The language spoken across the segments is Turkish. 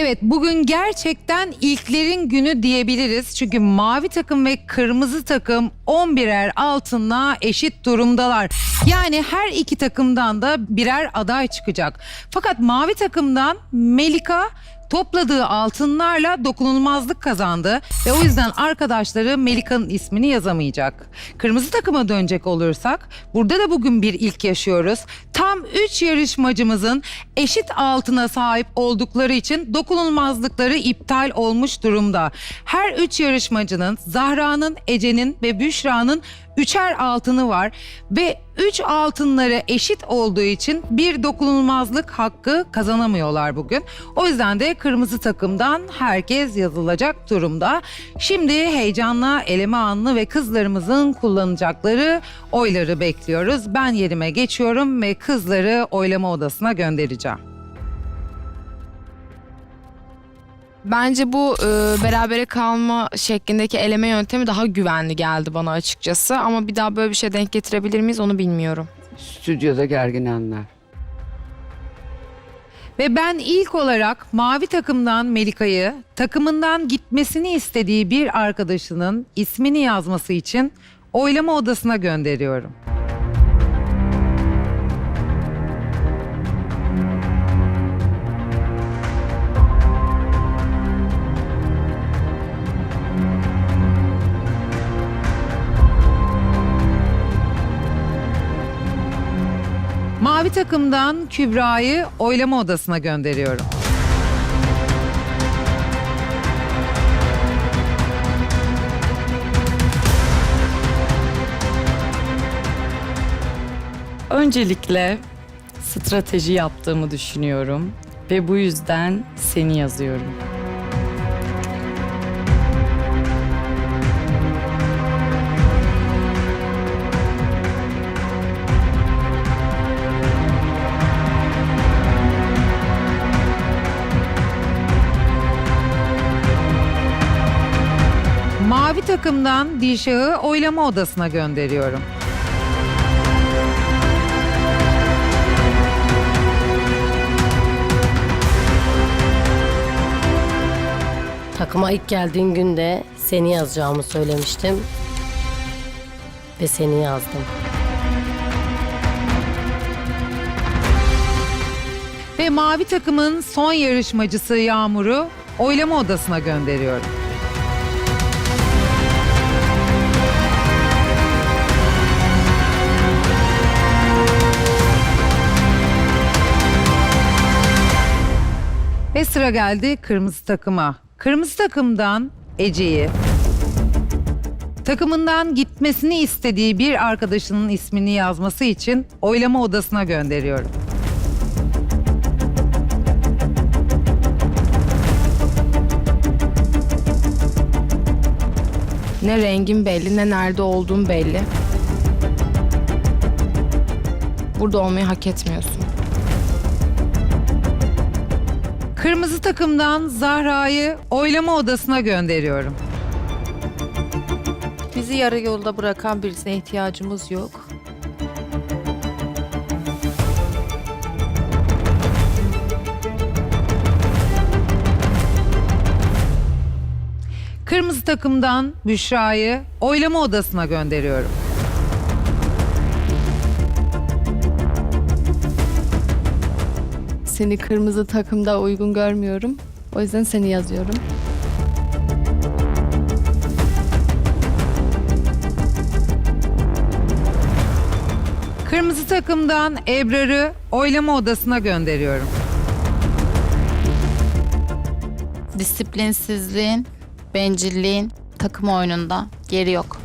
Evet bugün gerçekten ilklerin günü diyebiliriz. Çünkü mavi takım ve kırmızı takım 11'er altınla eşit durumdalar. Yani her iki takımdan da birer aday çıkacak. Fakat mavi takımdan Melika topladığı altınlarla dokunulmazlık kazandı ve o yüzden arkadaşları Melika'nın ismini yazamayacak. Kırmızı takıma dönecek olursak burada da bugün bir ilk yaşıyoruz. Tam 3 yarışmacımızın eşit altına sahip oldukları için dokunulmazlıkları iptal olmuş durumda. Her 3 yarışmacının Zahra'nın, Ece'nin ve Büşra'nın üçer altını var ve üç altınları eşit olduğu için bir dokunulmazlık hakkı kazanamıyorlar bugün. O yüzden de kırmızı takımdan herkes yazılacak durumda. Şimdi heyecanla eleme anlı ve kızlarımızın kullanacakları oyları bekliyoruz. Ben yerime geçiyorum ve kızları oylama odasına göndereceğim. Bence bu e, berabere kalma şeklindeki eleme yöntemi daha güvenli geldi bana açıkçası. Ama bir daha böyle bir şey denk getirebilir miyiz onu bilmiyorum. Stüdyoda gergin anlar. Ve ben ilk olarak mavi takımdan Melika'yı takımından gitmesini istediği bir arkadaşının ismini yazması için oylama odasına gönderiyorum. Mavi takımdan Kübra'yı oylama odasına gönderiyorum. Öncelikle strateji yaptığımı düşünüyorum ve bu yüzden seni yazıyorum. Takımdan Dişah'ı oylama odasına gönderiyorum. Takıma ilk geldiğin günde seni yazacağımı söylemiştim. Ve seni yazdım. Ve mavi takımın son yarışmacısı Yağmur'u oylama odasına gönderiyorum. Ve sıra geldi kırmızı takıma. Kırmızı takımdan Ece'yi, takımından gitmesini istediği bir arkadaşının ismini yazması için oylama odasına gönderiyorum. Ne rengin belli ne nerede olduğun belli. Burada olmayı hak etmiyorsun. Kırmızı takımdan Zahra'yı oylama odasına gönderiyorum. Bizi yarı yolda bırakan birisine ihtiyacımız yok. Kırmızı takımdan Büşra'yı oylama odasına gönderiyorum. Seni kırmızı takımda uygun görmüyorum. O yüzden seni yazıyorum. Kırmızı takımdan Ebrar'ı oylama odasına gönderiyorum. Disiplinsizliğin, bencilliğin takım oyununda yeri yok.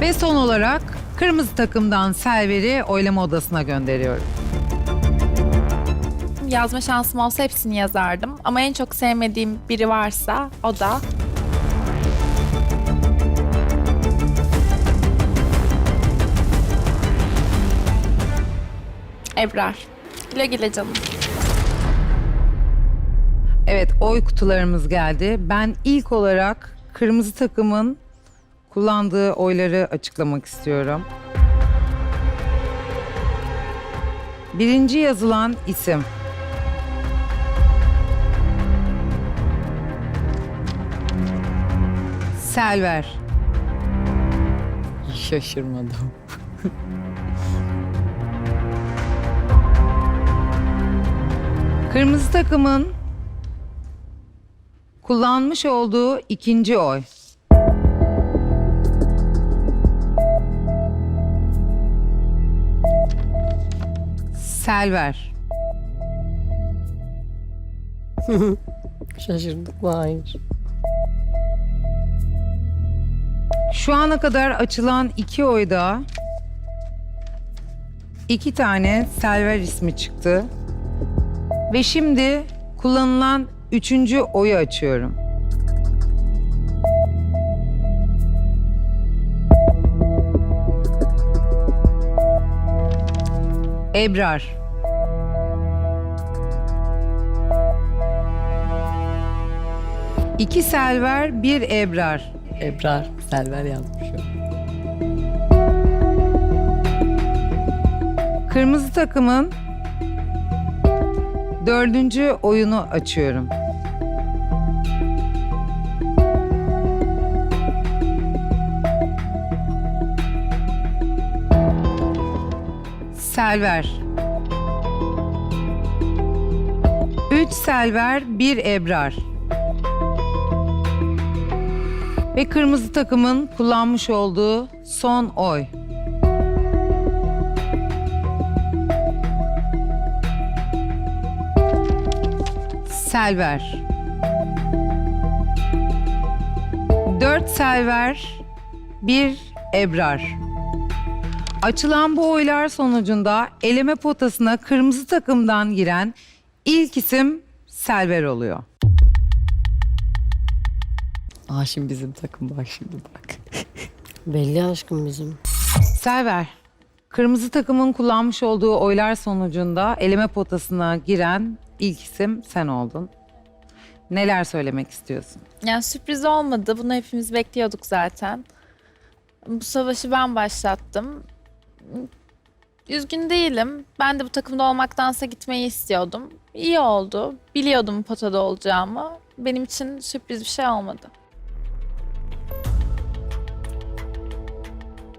Ve son olarak kırmızı takımdan Selver'i oylama odasına gönderiyorum. Yazma şansım olsa hepsini yazardım. Ama en çok sevmediğim biri varsa o da... Ebrar. Güle güle canım. Evet oy kutularımız geldi. Ben ilk olarak kırmızı takımın kullandığı oyları açıklamak istiyorum. Birinci yazılan isim. Selver. Şaşırmadım. Kırmızı takımın kullanmış olduğu ikinci oy. Selver. Şaşırdık mı? Hayır. Şu ana kadar açılan iki oyda iki tane Selver ismi çıktı. Ve şimdi kullanılan üçüncü oyu açıyorum. Ebrar. İki Selver, bir Ebrar. Ebrar, Selver yazmış o. Kırmızı takımın dördüncü oyunu açıyorum. Selver. Üç Selver, bir Ebrar. Ve kırmızı takımın kullanmış olduğu son oy. Selver. Dört Selver, bir Ebrar. Açılan bu oylar sonucunda eleme potasına kırmızı takımdan giren ilk isim Selver oluyor. Aa şimdi bizim takım bak şimdi bak. Belli aşkım bizim. Selver, kırmızı takımın kullanmış olduğu oylar sonucunda eleme potasına giren ilk isim sen oldun. Neler söylemek istiyorsun? Yani sürpriz olmadı. Bunu hepimiz bekliyorduk zaten. Bu savaşı ben başlattım. Üzgün değilim. Ben de bu takımda olmaktansa gitmeyi istiyordum. İyi oldu. Biliyordum potada olacağımı. Benim için sürpriz bir şey olmadı.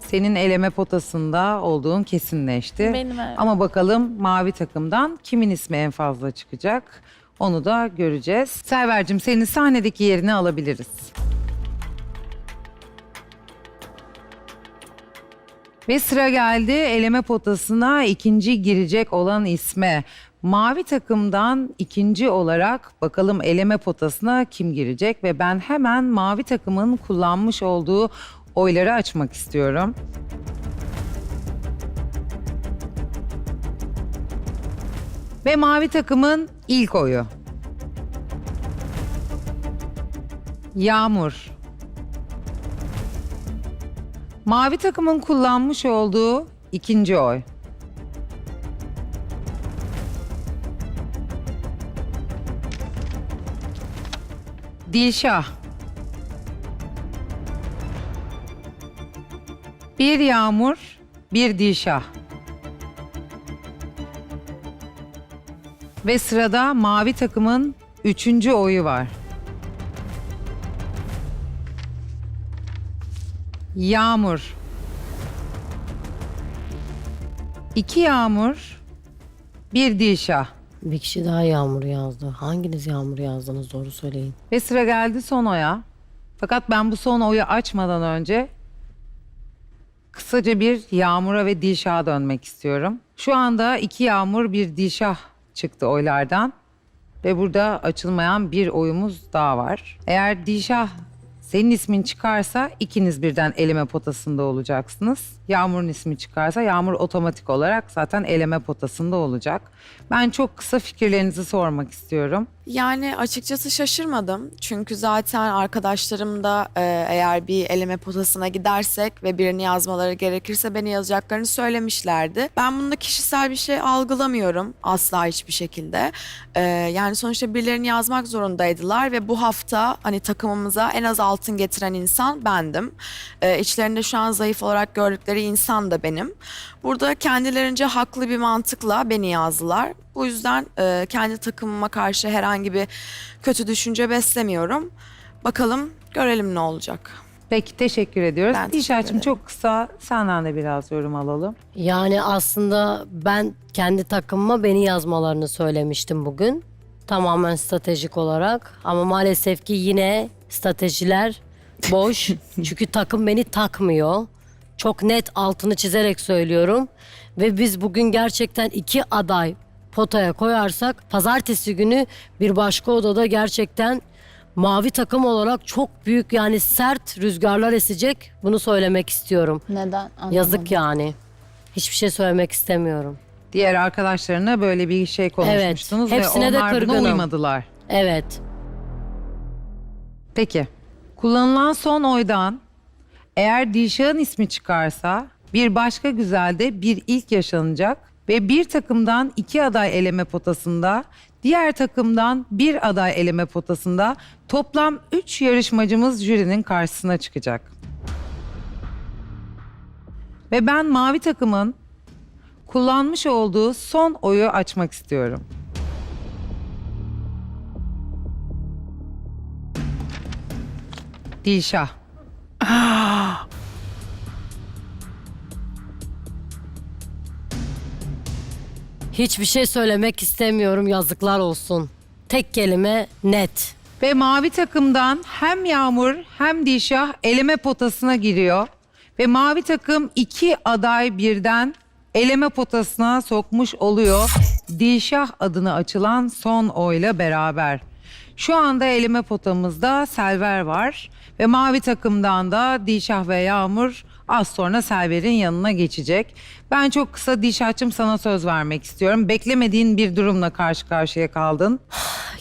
Senin eleme potasında olduğun kesinleşti. Benim evet. Ama bakalım mavi takımdan kimin ismi en fazla çıkacak? Onu da göreceğiz. Server'cim senin sahnedeki yerini alabiliriz. Ve sıra geldi eleme potasına ikinci girecek olan isme. Mavi takımdan ikinci olarak bakalım eleme potasına kim girecek ve ben hemen mavi takımın kullanmış olduğu oyları açmak istiyorum. Ve mavi takımın ilk oyu. Yağmur. Mavi takımın kullanmış olduğu ikinci oy. Dilşah. Bir Yağmur, bir Dilşah. Ve sırada mavi takımın üçüncü oyu var. Yağmur. İki Yağmur, bir Dilşah. Bir kişi daha yağmur yazdı. Hanginiz yağmur yazdınız doğru söyleyin. Ve sıra geldi son oya. Fakat ben bu son oyu açmadan önce kısaca bir Yağmur'a ve Dilşah'a dönmek istiyorum. Şu anda iki Yağmur bir Dilşah çıktı oylardan. Ve burada açılmayan bir oyumuz daha var. Eğer Dilşah senin ismin çıkarsa ikiniz birden eleme potasında olacaksınız. Yağmur'un ismi çıkarsa Yağmur otomatik olarak zaten eleme potasında olacak. Ben çok kısa fikirlerinizi sormak istiyorum. Yani açıkçası şaşırmadım. Çünkü zaten arkadaşlarım da e, eğer bir eleme potasına gidersek ve birini yazmaları gerekirse beni yazacaklarını söylemişlerdi. Ben bunda kişisel bir şey algılamıyorum asla hiçbir şekilde. E, yani sonuçta birilerini yazmak zorundaydılar ve bu hafta hani takımımıza en az altın getiren insan bendim. E, içlerinde şu an zayıf olarak gördükleri insan da benim. Burada kendilerince haklı bir mantıkla beni yazdılar. Bu yüzden e, kendi takımıma karşı herhangi bir kötü düşünce beslemiyorum. Bakalım görelim ne olacak. Peki teşekkür ediyoruz. Ben teşekkür ederim. çok kısa senden de biraz yorum alalım. Yani aslında ben kendi takımıma beni yazmalarını söylemiştim bugün. Tamamen stratejik olarak. Ama maalesef ki yine stratejiler boş. Çünkü takım beni takmıyor. Çok net altını çizerek söylüyorum. Ve biz bugün gerçekten iki aday potaya koyarsak pazartesi günü bir başka odada gerçekten mavi takım olarak çok büyük yani sert rüzgarlar esecek. Bunu söylemek istiyorum. Neden? Anlamadım. Yazık yani. Hiçbir şey söylemek istemiyorum. Diğer arkadaşlarına böyle bir şey konuşmuştunuz hepsine ve onlar buna kırgınım. uymadılar. Evet. Peki. Kullanılan son oydan eğer Dilşah'ın ismi çıkarsa bir başka güzelde bir ilk yaşanacak ve bir takımdan iki aday eleme potasında diğer takımdan bir aday eleme potasında toplam üç yarışmacımız jürinin karşısına çıkacak. Ve ben mavi takımın kullanmış olduğu son oyu açmak istiyorum. Dilşah. Hiçbir şey söylemek istemiyorum. Yazıklar olsun. Tek kelime net. Ve mavi takımdan hem Yağmur hem Dilşah eleme potasına giriyor. Ve mavi takım iki aday birden eleme potasına sokmuş oluyor. Dilşah adına açılan son oyla beraber. Şu anda eleme potamızda Selver var. Ve mavi takımdan da Dilşah ve Yağmur az sonra Selver'in yanına geçecek. Ben çok kısa Dilşah'cığım sana söz vermek istiyorum. Beklemediğin bir durumla karşı karşıya kaldın.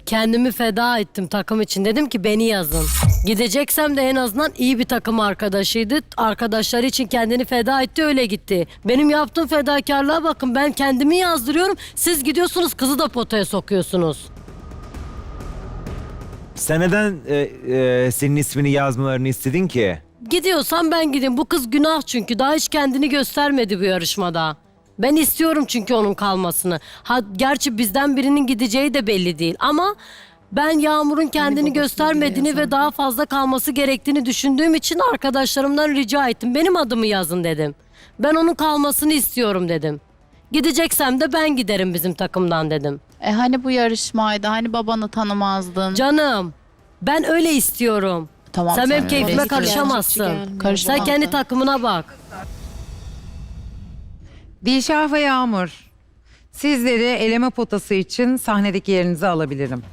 Kendimi feda ettim takım için. Dedim ki beni yazın. Gideceksem de en azından iyi bir takım arkadaşıydı. Arkadaşları için kendini feda etti öyle gitti. Benim yaptığım fedakarlığa bakın. Ben kendimi yazdırıyorum. Siz gidiyorsunuz kızı da potaya sokuyorsunuz. Sen neden e, e, senin ismini yazmalarını istedin ki? Gidiyorsam ben gideyim. Bu kız günah çünkü. Daha hiç kendini göstermedi bu yarışmada. Ben istiyorum çünkü onun kalmasını. Ha gerçi bizden birinin gideceği de belli değil ama ben Yağmur'un kendini göstermediğini ve daha fazla kalması gerektiğini düşündüğüm için arkadaşlarımdan rica ettim. Benim adımı yazın dedim. Ben onun kalmasını istiyorum dedim. Gideceksem de ben giderim bizim takımdan dedim. E hani bu yarışmaydı? Hani babanı tanımazdın? Canım ben öyle istiyorum. Tamam. Sen benim keyfime karışamazsın. Karışamam. Sen kendi takımına bak. Dilşah ve Yağmur, sizleri eleme potası için sahnedeki yerinize alabilirim.